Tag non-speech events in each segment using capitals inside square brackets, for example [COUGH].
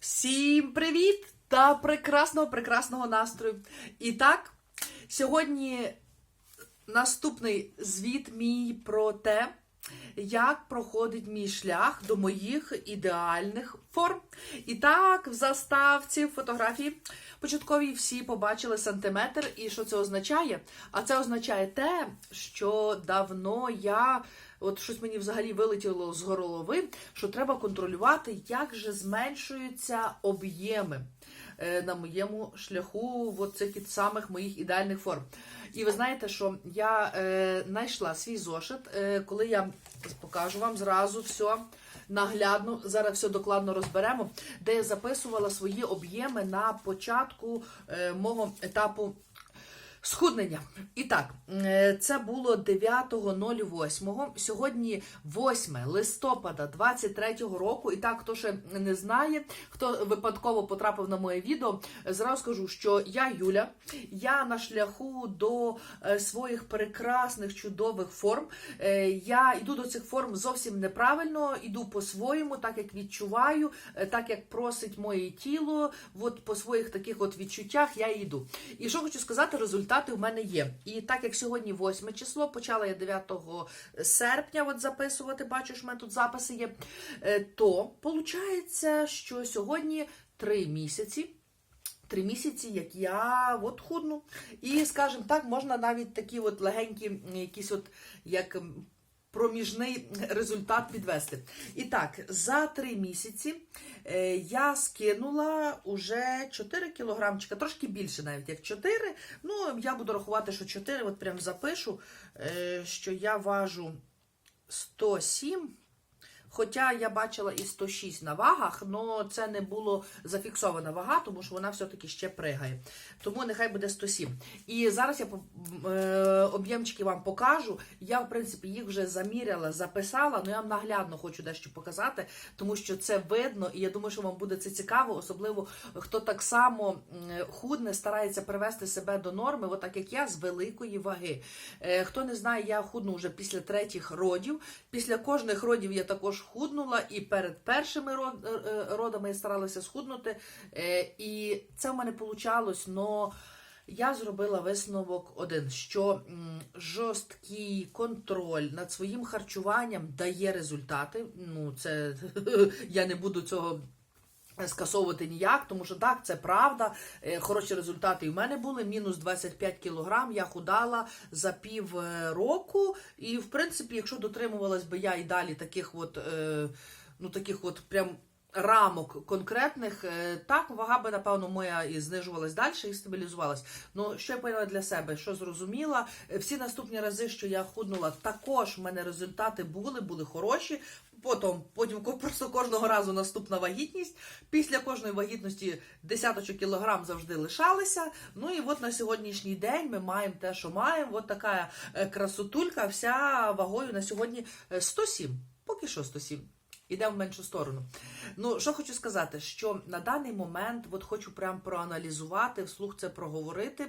Всім привіт та прекрасного, прекрасного настрою. І так, сьогодні наступний звіт мій про те, як проходить мій шлях до моїх ідеальних форм. І так, в заставці фотографії початкові всі побачили сантиметр. І що це означає? А це означає те, що давно я. От щось мені взагалі вилетіло з голови, що треба контролювати, як же зменшуються об'єми е, на моєму шляху от цих від самих моїх ідеальних форм. І ви знаєте, що я е, знайшла свій зошит, е, коли я покажу вам зразу все наглядно, зараз все докладно розберемо, де я записувала свої об'єми на початку е, мого етапу. Схуднення. І так, е, це було 9.08. Сьогодні 8 листопада 23-го року. І так, хто ще не знає, хто випадково потрапив на моє відео, зразу скажу, що я Юля, я на шляху до е, своїх прекрасних чудових форм. Е, Я йду до цих форм зовсім неправильно, йду по-своєму, так як відчуваю, так як просить моє тіло, от по своїх таких от відчуттях я йду. І що хочу сказати, результати у мене є. І так як сьогодні 8 число, почала я 9 серпня от записувати, бачу, в мене тут записи є, е, то виходить, що сьогодні 3 місяці. Три місяці, як я от худну. І, скажімо так, можна навіть такі от легенькі, якісь от як проміжний результат підвести. І так, за три місяці е, я скинула уже 4 кілограмчика, трошки більше навіть як 4. Ну, я буду рахувати, що 4, от прям запишу, е, що я важу 107. Хоча я бачила і 106 на вагах, але це не було зафіксована вага, тому що вона все-таки ще пригає. Тому нехай буде 107. І зараз я е, об'ємчики вам покажу. Я, в принципі, їх вже заміряла, записала, але я вам наглядно хочу дещо показати, тому що це видно, і я думаю, що вам буде це цікаво, особливо хто так само худне, старається привести себе до норми, отак як я, з великої ваги. Е, Хто не знає, я худну вже після третіх родів. Після кожних родів я також худнула, і перед першими е, е, родами я старалася схуднути. Е, І це в мене вийшло, але я зробила висновок один, що жорсткий контроль над своїм харчуванням дає результати. Ну, це [LAUGHS] я не буду цього скасовувати ніяк, тому що так, це правда. Е, Хороші результати і в мене були. Мінус 25 кілограм. Я худала за пів е, року. І, в принципі, якщо дотримувалась би я і далі таких от, е, ну, таких от прям. Рамок конкретних, е, так, вага би, напевно, моя і знижувалась далі і стабілізувалась. Ну, що я поняла для себе, що зрозуміла, Е, всі наступні рази, що я худнула, також в мене результати були, були хороші. Потім, потім просто кожного разу наступна вагітність. Після кожної вагітності десяточок кілограм завжди лишалися. Ну і от на сьогоднішній день ми маємо те, що маємо. От така е, красотулька, вся вагою на сьогодні е, 107. Поки що 107. Іде в меншу сторону. Ну, що хочу сказати, що на даний момент, от хочу прям проаналізувати, вслух це проговорити.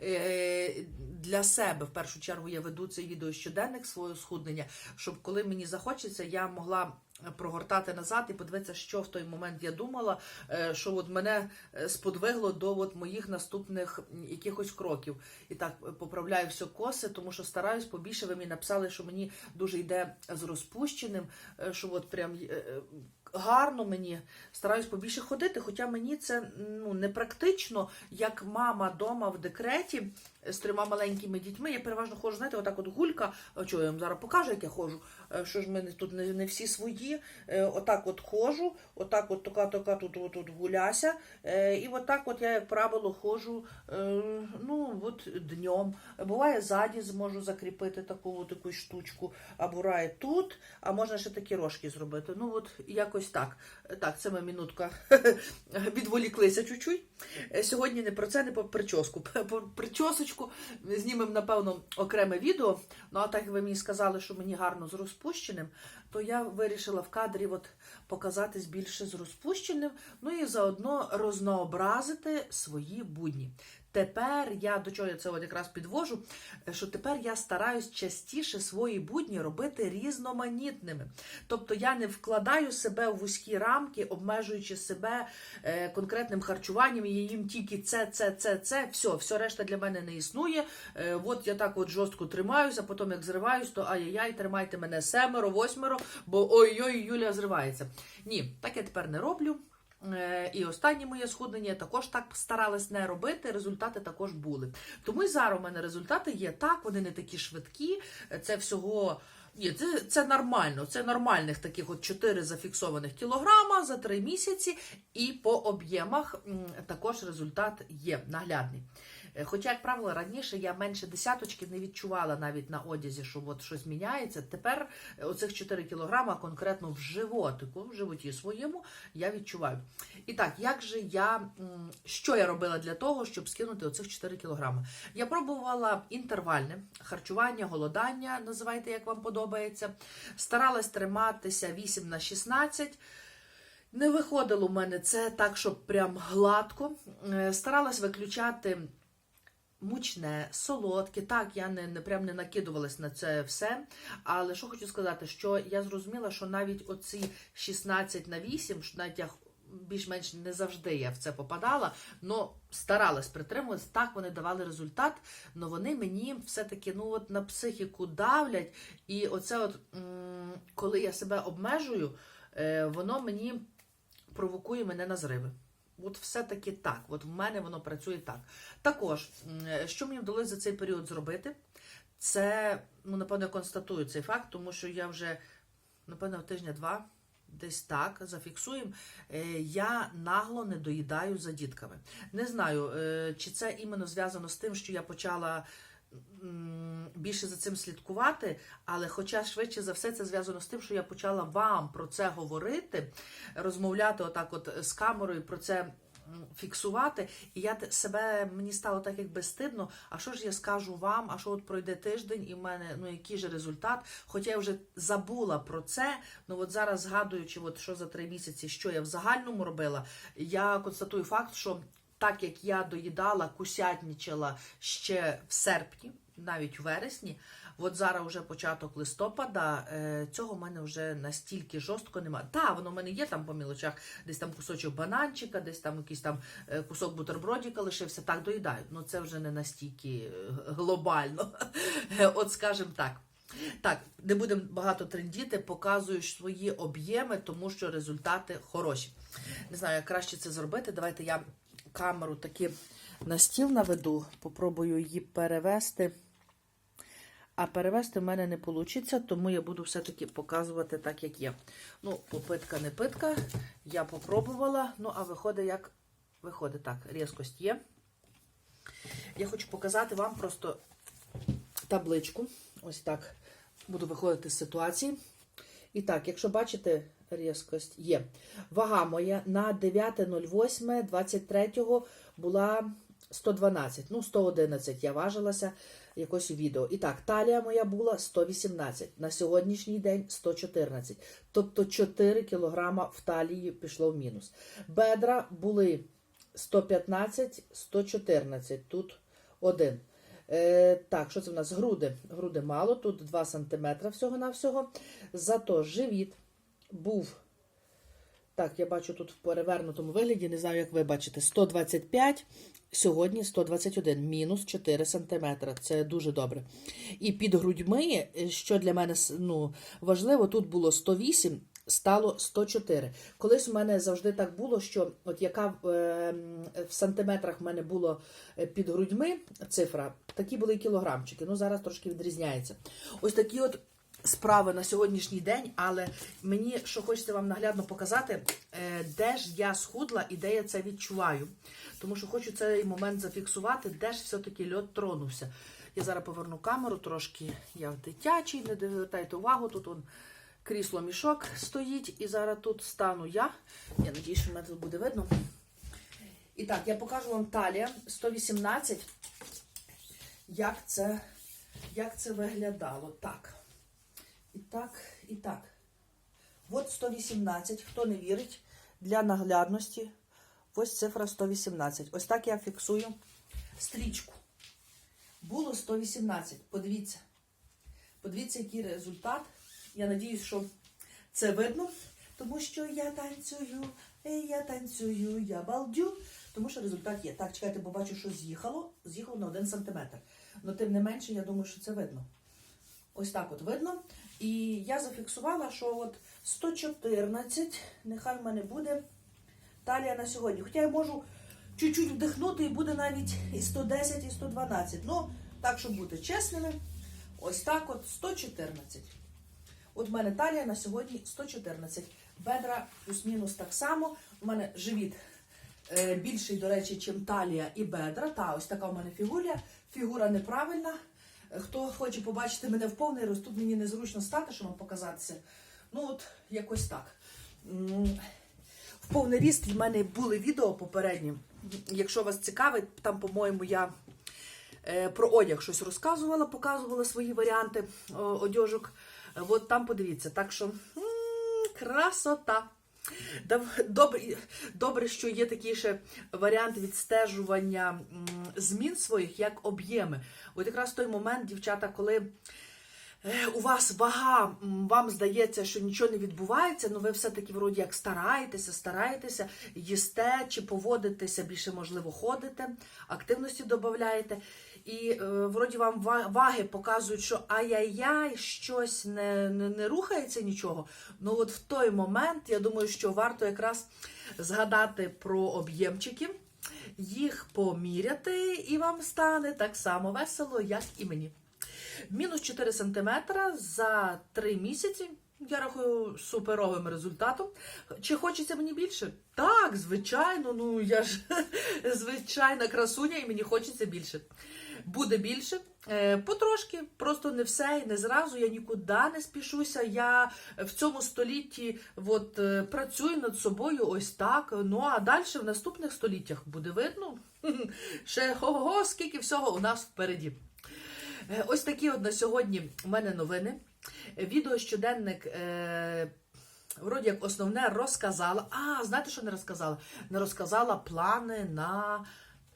Е, Для себе, в першу чергу, я веду цей відео щоденник свого схуднення, щоб коли мені захочеться, я могла прогортати назад і подивитися, що в той момент я думала, е, що от мене е, сподвигло до от моїх наступних якихось кроків. І так е, поправляю все коси, тому що стараюсь побільше. Ви мені написали, що мені дуже йде з розпущеним, що от прям гарно мені стараюсь побільше ходити, хоча мені це ну не практично, як мама дома в декреті з трьома маленькими дітьми. Я переважно ходжу, знаєте, отак от гулька. Чого я вам зараз покажу, як я ходжу. Е, Що ж мене тут не, не всі свої. Е, Отак от ходжу, отак от тока, тока тут, тут, тут гуляся. Е, І отак от я, як правило, ходжу е, ну, от днем. Буває, ззаді зможу закріпити таку от якусь штучку, а буває тут, а можна ще такі рожки зробити. Ну, от якось так. Так, це ми минутка [LAUGHS] відволіклися чуть-чуть. Е, Сьогодні не про це, не про прическу. [LAUGHS] Про причосочку знімемо, напевно, окреме відео. Ну, а так як ви мені сказали, що мені гарно з розпущеним, то я вирішила в кадрі от показатись більше з розпущеним, ну і заодно рознообразити свої будні. Тепер я до чого я це от якраз підвожу, е, що тепер я стараюсь частіше свої будні робити різноманітними. Тобто я не вкладаю себе в вузькі рамки, обмежуючи себе е, конкретним харчуванням, і їм тільки це, це, це, це, все, все решта для мене не існує. Е, от я так от жорстко тримаюся, потім як зриваюсь, то ай-яй-яй, тримайте мене семеро, восьмеро, бо ой-ой, Юля зривається. Ні, так я тепер не роблю. Е, І останнє моє схуднення також так старалась не робити. Результати також були. Тому і зараз у мене результати є так, вони не такі швидкі. Це всього. Ні, це, це нормально. Це нормальних таких от 4 зафіксованих кілограма за 3 місяці, і по об'ємах також результат є наглядний. Е, Хоча, як правило, раніше я менше десяточки не відчувала навіть на одязі, що от щось міняється. Тепер е, оцих 4 кілограма конкретно в животику, в животі своєму, я відчуваю. І так, як же я, що я робила для того, щоб скинути оцих 4 кілограми? Я пробувала інтервальне харчування, голодання, називайте, як вам подобається. Старалась триматися 8 на 16. Не виходило у мене це так, щоб прям гладко. Е, Старалась виключати мучне, солодке. Так, я не, не прям не накидувалась на це все. Але що хочу сказати, що я зрозуміла, що навіть оці 16 на 8, що навіть я більш-менш не завжди я в це попадала, але старалась притримуватись. Так вони давали результат, але вони мені все-таки ну, от на психіку давлять. І оце, от, коли я себе обмежую, е, воно мені провокує мене на зриви. От все-таки так. От в мене воно працює так. Також, що мені вдалося за цей період зробити, це, ну, напевно, я констатую цей факт, тому що я вже, напевно, тижня-два. Десь так зафіксуємо. Е, Я нагло не доїдаю за дітками. Не знаю, е, чи це іменно зв'язано з тим, що я почала більше за цим слідкувати, але хоча швидше за все це зв'язано з тим, що я почала вам про це говорити, розмовляти отак от з камерою про це фіксувати. І я себе мені стало так якби стидно. А що ж я скажу вам? А що от пройде тиждень, і в мене ну який же результат? Хоча я вже забула про це. Ну от зараз згадуючи, от що за три місяці, що я в загальному робила, я констатую факт, що так як я доїдала, кусятнічала ще в серпні, навіть у вересні. От зараз вже початок листопада, е, цього в мене вже настільки жорстко немає. Так, воно в мене є там по мілочах, десь там кусочок бананчика, десь там якийсь там е, кусок бутербродіка лишився, так доїдаю. Ну це вже не настільки е, глобально. [LAUGHS] От скажімо так. Так, не будемо багато трендіти, показую свої об'єми, тому що результати хороші. Не знаю, як краще це зробити. Давайте я камеру таки на стіл наведу, попробую її перевести. А перевести в мене не вийде, тому я буду все-таки показувати так, як є. Ну, попитка не питка. Я попробувала. Ну, а виходить, як виходить так, різкость є. Я хочу показати вам просто табличку. Ось так буду виходити з ситуації. І так, якщо бачите, різкость є. Вага моя на 9.08.23 була 112, ну 111 я важилася якось у відео. І так, талія моя була 118, на сьогоднішній день 114. Тобто 4 кілограма в талії пішло в мінус. Бедра були 115, 114, тут 1. Е, так, що це в нас? Груди. Груди мало, тут 2 см всього-навсього. Зато живіт був, так, я бачу тут в перевернутому вигляді, не знаю, як ви бачите, 125, сьогодні 121, мінус 4 см. Це дуже добре. І під грудьми, що для мене ну, важливо, тут було 108, стало 104. Колись у мене завжди так було, що от яка е, в сантиметрах в мене було е, під грудьми цифра, такі були кілограмчики. Ну, зараз трошки відрізняється. Ось такі от справи на сьогоднішній день, але мені що хочеться вам наглядно показати, е, де ж я схудла і де я це відчуваю. Тому що хочу цей момент зафіксувати, де ж все-таки льот тронувся. Я зараз поверну камеру трошки. Я в дитячий, не звертайте увагу, тут он крісло мішок стоїть, і зараз тут стану я. Я надію, що мене тут буде видно. І так, я покажу вам талія 118. Як це, як це виглядало? Так. Так, і так. От 118. Хто не вірить, для наглядності. Ось цифра 118. Ось так я фіксую стрічку. Було 118. Подивіться. Подивіться, який результат. Я надіюсь, що це видно, тому що я танцюю, я танцюю, я балдю. Тому що результат є. Так, чекайте, бо бачу, що з'їхало. З'їхало на 1 см. Але тим не менше, я думаю, що це видно. Ось так от видно. І я зафіксувала, що от 114, нехай в мене буде талія на сьогодні. Хоча я можу чуть-чуть вдихнути і буде навіть і 110, і 112. Ну, так, щоб бути чесними, ось так от 114. От в мене талія на сьогодні 114. Бедра плюс-мінус так само. У мене живіт е, більший, до речі, чим талія і бедра. Та ось така у мене фігура. Фігура неправильна. Хто хоче побачити мене в повний рост, тут мені незручно стати, щоб вам показатися. Ну, от якось так. В повний ріст в мене були відео попередні. Якщо вас цікавить, там, по-моєму, я е, про одяг щось розказувала, показувала свої варіанти одяжок. От там подивіться. Так що красота. Добре, добре, що є такий ще варіант відстежування змін своїх як об'єми. От якраз той момент, дівчата, коли е, у вас вага, вам здається, що нічого не відбувається, але ви все-таки вроді як стараєтеся, стараєтеся, їсте чи поводитеся, більше можливо ходите, активності додаєте. І е, вроді вам ваги показують, що ай-яй-яй, щось не, не, не рухається нічого. Ну от в той момент я думаю, що варто якраз згадати про об'ємчики, їх поміряти, і вам стане так само весело, як і мені. Мінус 4 см за 3 місяці. Я рахую суперовим результатом. Чи хочеться мені більше? Так, звичайно, ну я ж [LAUGHS] звичайна красуня, і мені хочеться більше. Буде більше. Е, Потрошки, просто не все і не зразу. Я нікуди не спішуся. Я в цьому столітті от, е, працюю над собою ось так. Ну а далі в наступних століттях буде видно. [LAUGHS] Ще ого, скільки всього у нас впереді. Е, Ось такі от на сьогодні у мене новини. Відео щоденник. Е, Вроді як основне розказала. А, знаєте, що не розказала? Не розказала плани на.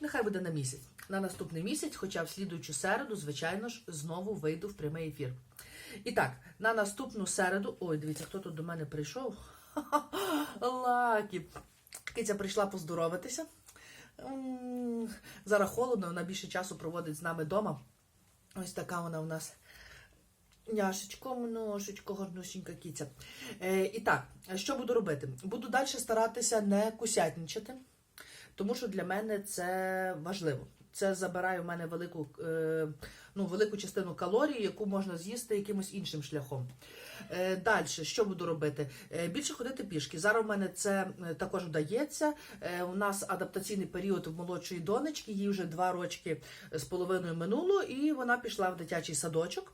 Нехай буде на місяць. На наступний місяць, хоча в слідуючу середу, звичайно ж, знову вийду в прямий ефір. І так, на наступну середу. Ой, дивіться, хто тут до мене прийшов? [LAUGHS] Лакі. Киця прийшла поздоровитися. Зараз холодно, вона більше часу проводить з нами вдома. Ось така вона у нас. Няшечко, множечко, гарнусінька кіця. Е, і так, що буду робити? Буду далі старатися не кусятничати, тому що для мене це важливо. Це забирає в мене велику, е, ну, велику частину калорій, яку можна з'їсти якимось іншим шляхом. Е, Далі, що буду робити? Е, Більше ходити пішки. Зараз у мене це е, також вдається. Е, У нас адаптаційний період в молодшої донечки, їй вже два рочки з половиною минуло, і вона пішла в дитячий садочок.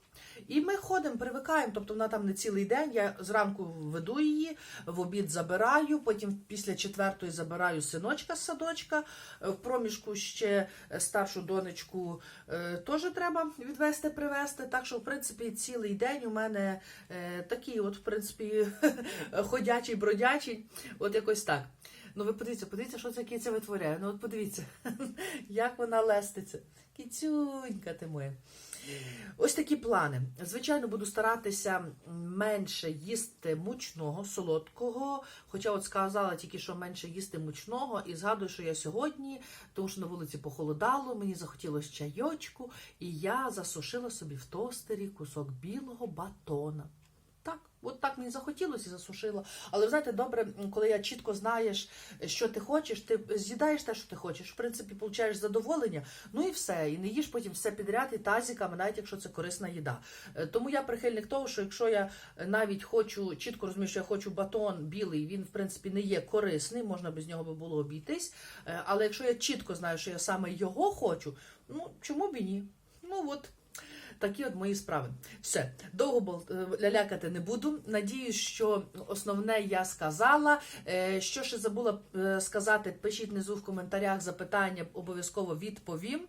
І ми ходимо, привикаємо. Тобто вона там не цілий день. Я зранку веду її, в обід забираю, потім після четвертої забираю синочка з садочка. Е, В проміжку ще старшу донечку е, теж треба відвести, привезти. Так що, в принципі, цілий день у мене е, такий, от, в принципі, [LAUGHS] ходячий, бродячий, от якось так. Ну, ви подивіться, подивіться, що це киця витворяє. Ну, от подивіться, [LAUGHS] як вона леститься. Кіцюнька ти моя. Ось такі плани. Звичайно, буду старатися менше їсти мучного, солодкого. Хоча от сказала тільки, що менше їсти мучного, і згадую, що я сьогодні, тому що на вулиці похолодало, мені захотілося чайочку, і я засушила собі в тостері кусок білого батона. От так мені захотілося і засушила. Але ви знаєте, добре, коли я чітко знаєш, що ти хочеш, ти з'їдаєш те, що ти хочеш. В принципі, получаєш задоволення, ну і все. І не їж потім все підряд і тазиками, навіть якщо це корисна їда. Е, Тому я прихильник того, що якщо я навіть хочу, чітко розумію, що я хочу батон білий, він в принципі не є корисний, можна без нього би було обійтись. Е, Але якщо я чітко знаю, що я саме його хочу, ну чому б і ні? Ну от. Такі от мої справи. Все, довго е, лялякати не буду. Надіюсь, що основне я сказала. Е, Що ще забула е, сказати, пишіть внизу в коментарях запитання, обов'язково відповім.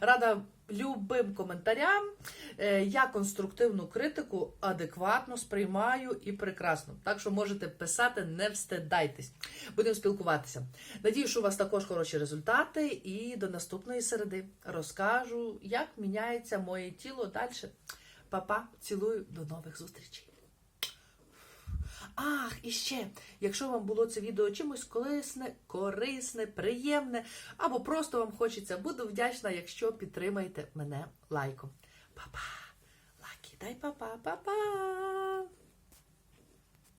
Рада любим коментарям. Е, Я конструктивну критику адекватно сприймаю і прекрасно. Так що можете писати, не встидайтесь. Будемо спілкуватися. Надію, що у вас також хороші результати. І до наступної середи розкажу, як міняється моє тіло далі. Па-па, цілую, до нових зустрічей. Ах, і ще, якщо вам було це відео чимось корисне, корисне, приємне, або просто вам хочеться, буду вдячна, якщо підтримаєте мене лайком. Па-па, лакі, дай па-па, па-па.